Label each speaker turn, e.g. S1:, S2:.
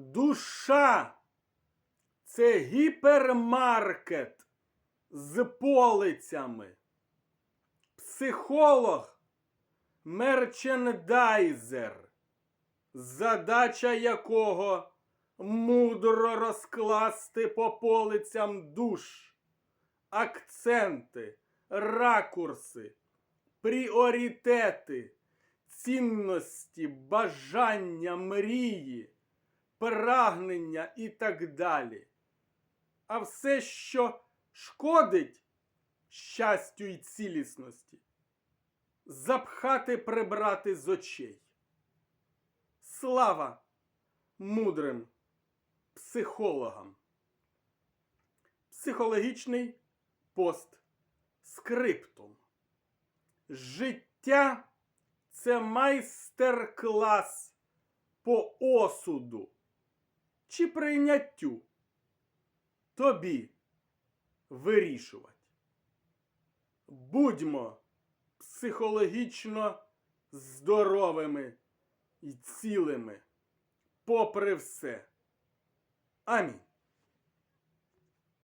S1: Душа це гіпермаркет з полицями. Психолог мерчендайзер, задача якого мудро розкласти по полицям душ, акценти, ракурси, пріоритети, цінності, бажання, мрії, прагнення і так далі. А все, що шкодить щастю і цілісності, запхати прибрати з очей. Слава мудрим психологам. Психологічний пост скриптум. Життя це майстер-клас по осуду чи прийняттю. Тобі вирішувати. Будьмо психологічно здоровими і цілими, попри все. Амінь.